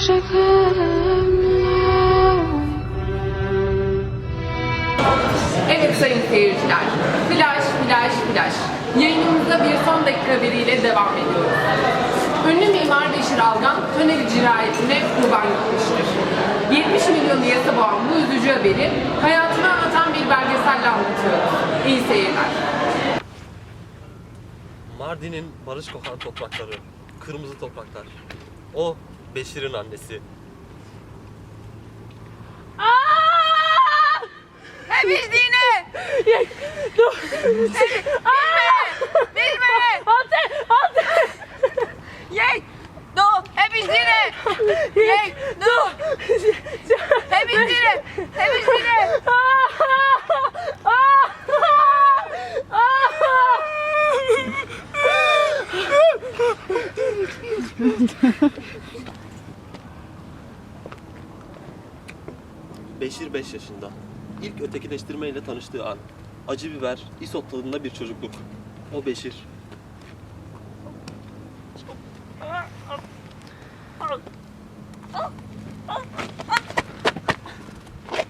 Evet sayın seyirciler, flash, flash, flash. Yayınımıza bir son dakika haberiyle devam ediyoruz. Ünlü mimar Beşir Algan, Töneli cinayetine kurban gitmiştir. 70 milyon yasa boğan bu üzücü haberi hayatını anlatan bir belgeselle anlatıyoruz. İyi seyirler. Mardin'in barış kokan toprakları, kırmızı topraklar. O Beşir'in annesi. Temizliğine! Dur. Seni- Bilme! Bilme! Altı! Altı! Yek! No! Temizliğine! Yek! No! Temizliğine! Temizliğine! 25 yaşında. İlk ötekileştirmeyle tanıştığı an. Acı biber, isot tadında bir çocukluk. O Beşir.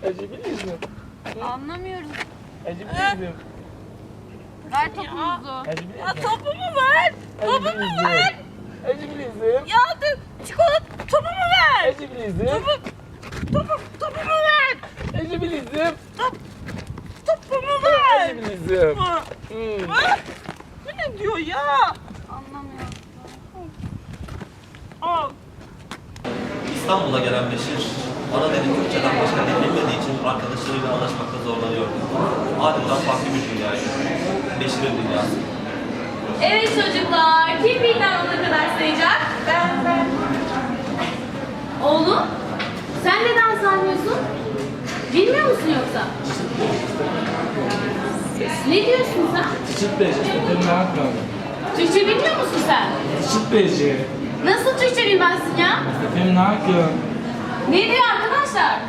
Acabiliyiz mi? Anlamıyoruz. Acabiliyiz mi? Ver topumuzu. Acabiliyiz mi? Topumu ver. Topumu ver. Acabiliyiz mi? Ya dur. Çikolata topumu ver. Acabiliyiz mi? Topum. Topum. Ecibinizim. Topumu ver! Ecibinizim. Ah, Hmm. Bu ne diyor ya? Anlamıyorum. Al. İstanbul'a gelen Beşir, ana dili Türkçeden başka dil bilmediği için arkadaşlarıyla anlaşmakta zorlanıyordu. Adeta farklı bir dünyaydı. Beşir'in dünyası. Evet çocuklar, kim birden ona kadar sayacak? Ben, ben. Oğlum, sen neden saymıyorsun? Bilmiyor musun yoksa? Ne diyorsun sen? Çıt beci. Benim ne yapıyorum? Türkçe bilmiyor musun sen? Çıt beci. Nasıl Türkçe bilmezsin ya? Efendim ne yapıyorum? Ne diyor arkadaşlar?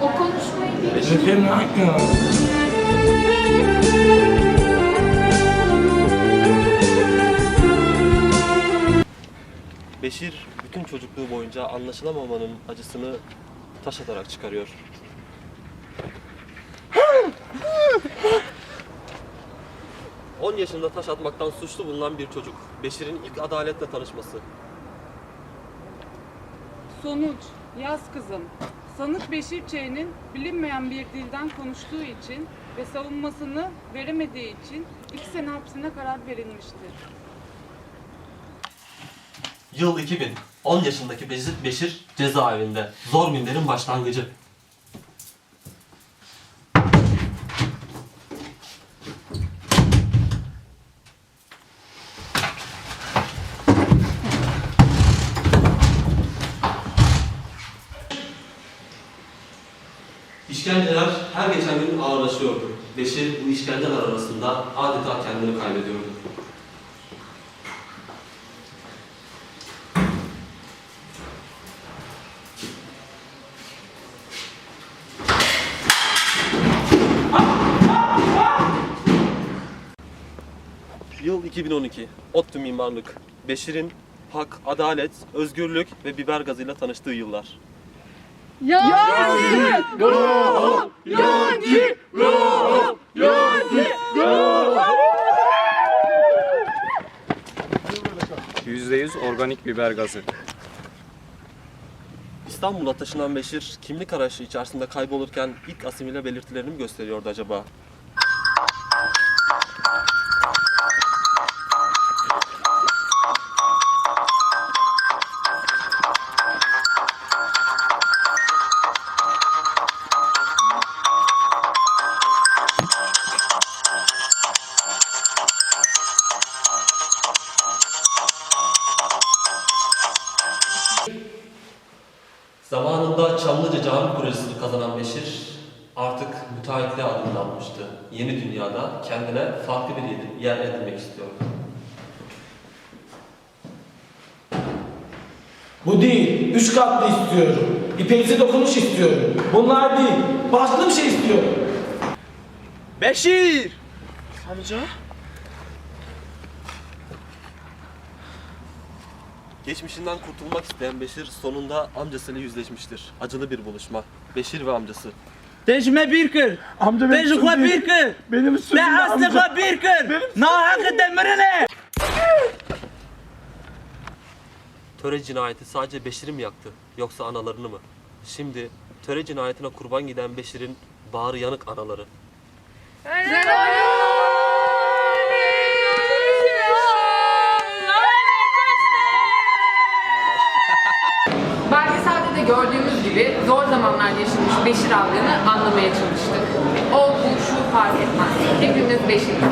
O konuşmayı bil. Efendim ne yapıyorum? Beşir bütün çocukluğu boyunca anlaşılamamanın acısını taş atarak çıkarıyor. On yaşında taş atmaktan suçlu bulunan bir çocuk. Beşir'in ilk adaletle tanışması. Sonuç, yaz kızım. Sanık Beşir Ç'nin bilinmeyen bir dilden konuştuğu için ve savunmasını veremediği için iki sene hapsine karar verilmiştir. Yıl 2000. 10 yaşındaki Beşir, Beşir cezaevinde. Zor günlerin başlangıcı. İşkenceler her geçen gün ağırlaşıyordu. Beşir bu işkenceler arasında adeta kendini kaybediyordu. Yıl 2012. ODTÜ mimarlık. Beşir'in hak, adalet, özgürlük ve biber gazıyla tanıştığı yıllar. %100 organik biber gazı. İstanbul'a taşınan Beşir kimlik arayışı içerisinde kaybolurken ilk asimile belirtilerini mi gösteriyordu acaba? Zamanında Çamlıca Cami projesini kazanan Beşir artık müteahhitliğe adımını atmıştı. Yeni dünyada kendine farklı bir yer- yer edinmek istiyordu. Bu değil. Üç katlı istiyorum. İpeksi dokunuş istiyorum. Bunlar değil. Başka bir şey istiyorum. Beşir! Amca? Geçmişinden kurtulmak isteyen Beşir sonunda amcasıyla yüzleşmiştir. Acılı bir buluşma. Beşir ve amcası. Tecme bir kır. Amca benim Tecme sözüm bir değil. kır. Benim sözüm Ne değil amca. astıkla bir kır. Nahakı demirine. Töre cinayeti sadece Beşir'i mi yaktı yoksa analarını mı? Şimdi töre cinayetine kurban giden Beşir'in bağrı yanık anaları. Belgeselde gördüğümüz gibi zor zamanlar yaşamış Beşir Algan'ı anlamaya çalıştık. O, bu, şu fark etmez. Hepimiz Beşir'iz.